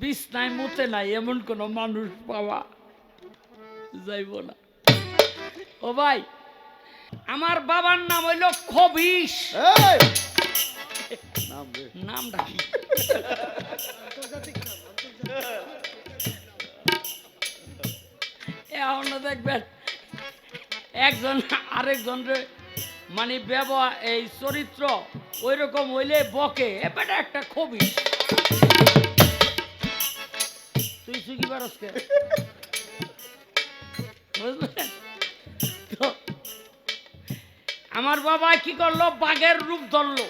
বিছনায় মুতে নাই এমন কোন মানুষ পাওয়া যাইব না। ও ভাই আমার বাবার নাম হইল খবিস। নামটা কি? এখন দেখবেন একজন আরেকজন মানে ব্যবহার এই চরিত্র ওই রকম হইলে বকে এবারে একটা খবি তুই সুখী বুঝলেন? তো আমার বাবা কি করল? বাঘের রূপ ধরলো।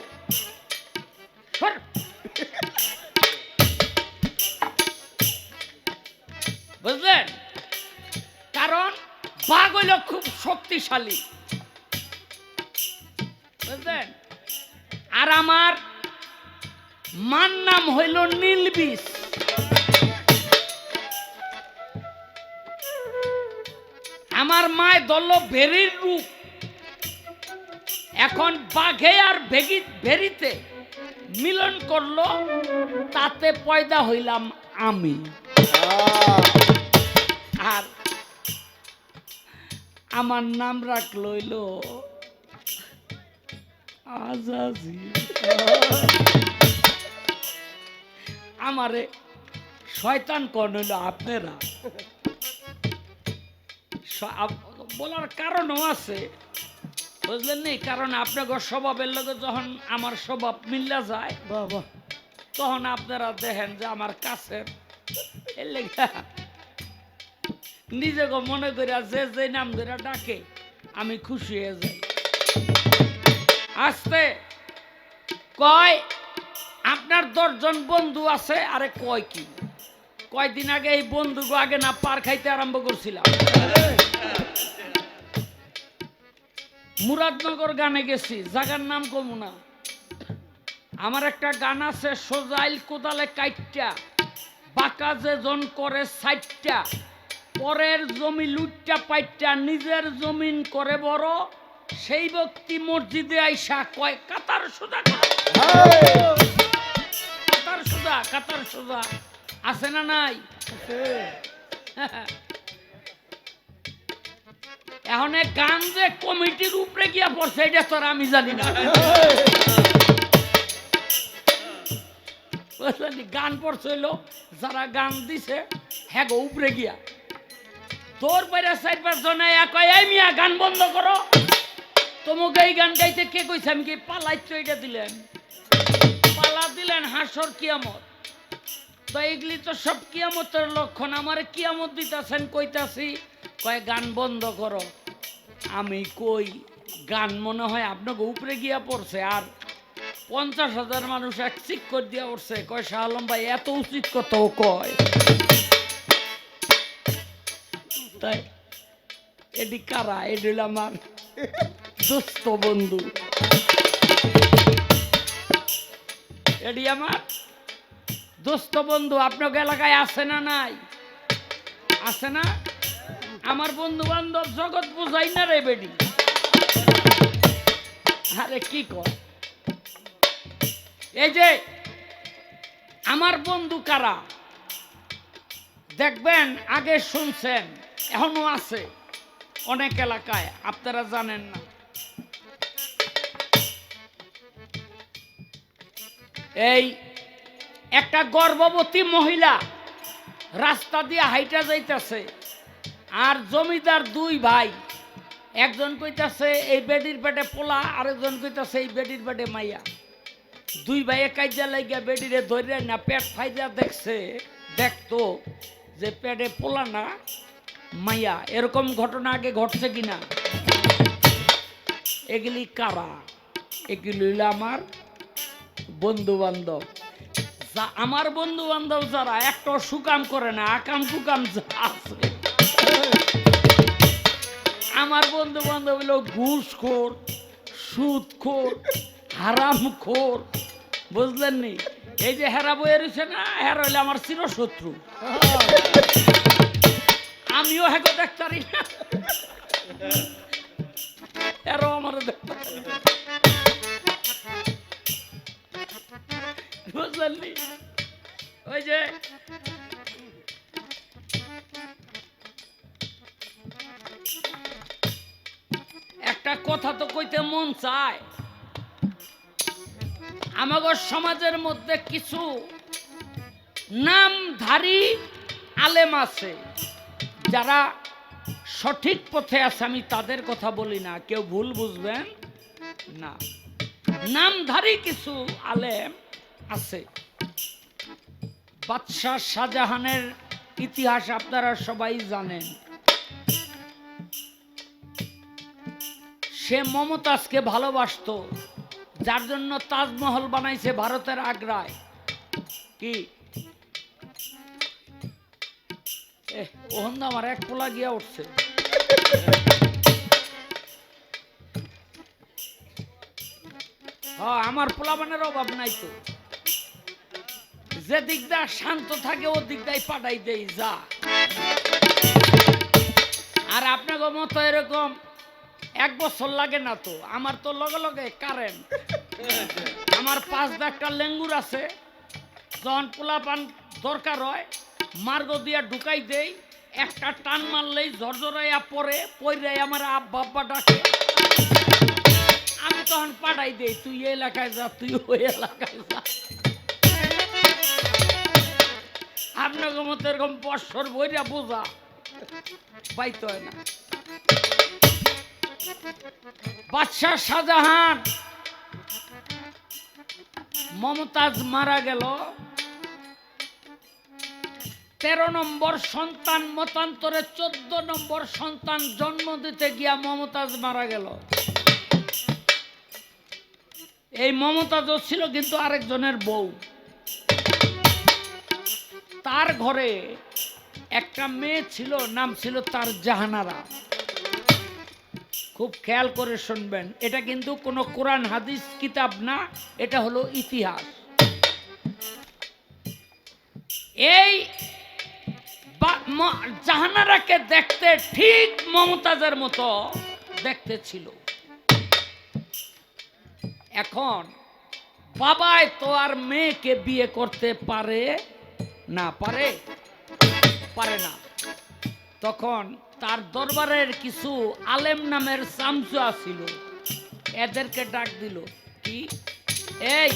বুঝলেন? কারণ বাঘ হইল খুব শক্তিশালী। বুঝলেন? আর আমার মার নাম হইল নীলবিষ আমার মায় দল ভেরির রূপ। এখন বাঘে আর ভেগি ভেরিতে মিলন করল, তাতে পয়দা হইলাম আমি। আর আমার নাম রাখল হইল আজাজি। আমারে শয়তান হইল আপনারা। বলার কারণও আছে। বুঝলেন নি? কারণ আপনাদের স্বভাবের লগে যখন আমার স্বভাব মিল্লা যায় বাহ। তখন আপনারা দেখেন যে আমার কাছের এর লেগা নিজেকে মনে করিয়া যে যে নাম ধরে ডাকে আমি খুশি হয়ে যাই। আসতে কয় আপনার দশজন বন্ধু আছে? আরে কয় কি? কয়দিন আগে এই বন্ধু আগে না পার খাইতে আরম্ভ করছিলাম। মুরাদনগর গানে গেছি জাগার নাম কমুনা আমার একটা গান আছে সোজাইল কোদালে কাইটটা বাঁকা যে জন করে সাইটটা পরের জমি লুটটা পাইটটা নিজের জমিন করে বড় সেই ব্যক্তি মসজিদে আইসা কয় কাতার সোজা। কাতার সোজা কাতার সোজা। আছে না নাই? এখন গান যে কমিটির উপরে গিয়া পড়ছে এটা তো আর আমি জানি না। গান পড়ছে হইল যারা গান দিছে হ্যাঁ গো উপরে গিয়া। তোর বাইরে চার পাঁচ জনে কয় এই মিয়া গান বন্ধ করো। তোমাকে এই গান গাইতে কে কইছে? আমি কি পালাইছো এটা দিলেন। পালা দিলেন হাসর কিয়ামত। তো এইগুলি তো সব কিয়ামতের লক্ষণ। আমার কিয়ামত দিতেছেন কইতাছি কয়, গান বন্ধ করো। আমি কই, গান মনে হয় আপনাকে উপরে গিয়া পড়ছে আর পঞ্চাশ হাজার মানুষ এক চিক করে দিয়া উঠছে কয় শাহ আলম ভাই, এত উচিত কত কয়। তাই এটি কারা? এটি হলো আমার দুস্থ বন্ধু। এটি আমার দোস্ত বন্ধু। আপনাকে এলাকায় আছে না নাই? আছে না? আমার বন্ধু বান্ধব জগৎ বুঝাই না রে বেডি আরে কি কর? এই যে, আমার বন্ধু কারা? দেখবেন, আগে শুনছেন, এখনও আছে অনেক এলাকায়, আপনারা জানেন না। এই, একটা গর্ভবতী মহিলা রাস্তা দিয়ে হাইটা যাইতেছে। আর জমিদার দুই ভাই। একজন কইতাছে, এই বেডির পেটে পোলা আরেকজন কইতাছে, এই বেডির পেটে মাইয়া দুই ভাইয়ে কাজা লাগিয়া বেডিরে ধরে না, পেট ফাইজা দেখছে, দেখতো যে পেটে পোলা না, মাইয়া। এরকম ঘটনা আগে ঘটছে কিনা? এগুলি কারা? এগুলি হইল আমার বন্ধু বান্ধব আমার বন্ধু বান্ধব যারা, একটা সুকাম করে না, আকাম কুকাম যা আছে। আমার বন্ধু বান্ধব হলো ঘুষখোর, সুদখোর, হারামখোর বুঝলেন নি এই যে হেরা বইয়ে রয়েছে না, হেরা হইলে আমার চিরশত্রু। আমিও হেগো দেখতারি না। এরাও আমার বুঝলেন ওই যে কথা তো কইতে মন চায়। আমাগর সমাজের মধ্যে কিছু নামধারী আলেম আছে, যারা সঠিক পথে আছে, আমি তাদের কথা বলি না, কেউ ভুল বুঝবেন না। নামধারী কিছু আলেম আছে। বাদশাহ শাহজাহানের ইতিহাস আপনারা সবাই জানেন। সে মমতাজকে ভালোবাসতো, যার জন্য তাজমহল বানাইছে ভারতের আগ্রায়। কি? ওহন আমার এক পোলা গিয়া উঠছে। হ্যাঁ আমার পোলাবানের অভাব নাই তো। যে দিকটা শান্ত থাকে, ও দিকটাই পাঠাই দেই, যা। আর আপনাকে মতো এরকম এক বছর লাগে না তো। আমার তো লগে লগে কারেন্ট আমার পাঁচ একটা লেঙ্গুর আছে। যখন পোলাপান দরকার হয়, মার্গ দিয়া ঢুকাই দেই, একটা টান মারলেই ঝরঝরাইয়া পরে পইরাই আমার আব্বা ডাকে। আমি তখন পাঠাই দেই, তুই এই এলাকায় যা, তুই ওই এলাকায় যা। আপনাকে মতো এরকম বৎসর বইরা বোঝা পাইতে হয় না। বাদশাহ শাহজাহান মমতাজ মারা গেল। তেরো নম্বর সন্তান মতান্তরে চোদ্দ নম্বর সন্তান জন্ম দিতে গিয়া মমতাজ মারা গেল। এই মমতাজও ছিল কিন্তু আরেকজনের বউ। তার ঘরে একটা মেয়ে ছিল, নাম ছিল তার জাহানারা। খুব খেয়াল করে শুনবেন। এটা কিন্তু কোনো কোরআন, হাদিস, কিতাব না, এটা হলো ইতিহাস। এই জাহানারাকে দেখতে ঠিক মমতাজের মতো দেখতে ছিল। এখন বাবাই তো আর মেয়েকে বিয়ে করতে পারে না, পারে? পারে না। তখন তার দরবারের কিছু আলেম নামের চামচু ছিল এদেরকে ডাক দিল, কি? এই,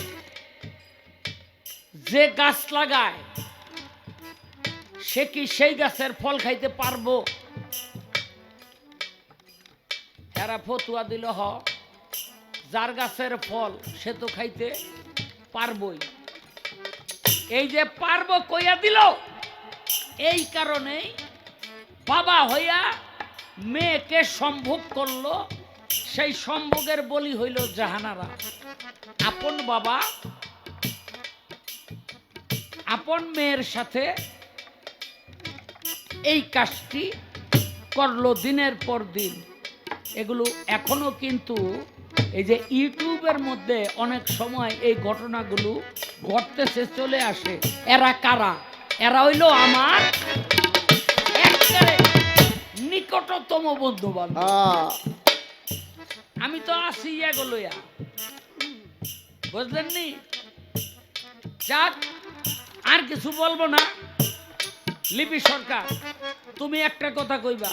যে গাছ লাগায়, সে কি সেই গাছের ফল খাইতে পারব? এরা ফতুয়া দিল, হ, যার গাছের ফল সে তো খাইতে পারবই। এই যে পারব কইয়া দিল? এই কারণেই বাবা হইয়া মেয়েকে সম্ভোগ করল, সেই সম্ভোগের বলি হইল, জাহানারা, আপন বাবা, আপন মেয়ের সাথে এই কাজটি করল দিনের পর দিন। এগুলো এখনও কিন্তু এই যে ইউটিউবের মধ্যে অনেক সময় এই ঘটনাগুলো ঘটতেছে, চলে আসে। এরা কারা? এরা হইল আমার নিকটতম বন্ধু বান্ধব আমি তো আছি এগুলোয়া বুঝলেন নি যাক আর কিছু বলব না। লিপি সরকার তুমি একটা কথা কইবা।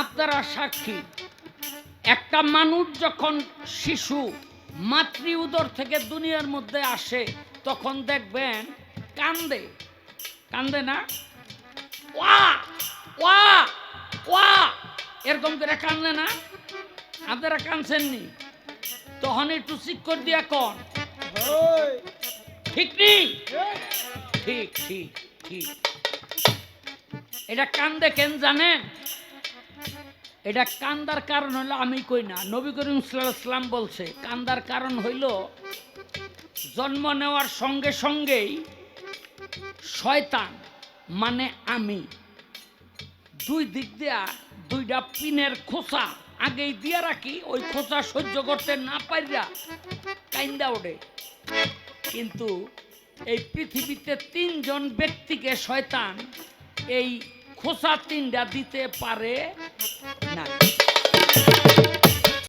আপনারা সাক্ষী। একটা মানুষ যখন শিশু মাতৃ উদর থেকে দুনিয়ার মধ্যে আসে তখন দেখবেন কান্দে। কান্দে না? ওয়া! ওয়া! ওয়া এরকম করে কান্দে না? আপনারা কানছেননি তখন একটু দিয়া কন। ঠিক নেই? ঠিক ঠিক ঠিক। এটা কান্দে কেন জানেন? এটা কান্দার কারণ হলো আমি কই না নবী করিম সাল্লাম বলছে কান্দার কারণ হইল জন্ম নেওয়ার সঙ্গে সঙ্গেই শয়তান মানে আমি। দুই দিক দিয়া দুইটা পিনের খোসা আগেই দিয়া রাখি, ওই খোসা সহ্য করতে না পারিয়া কাইন্দা ওঠে। কিন্তু এই পৃথিবীতে তিনজন ব্যক্তিকে শয়তান এই খোসা তিনটা দিতে পারে না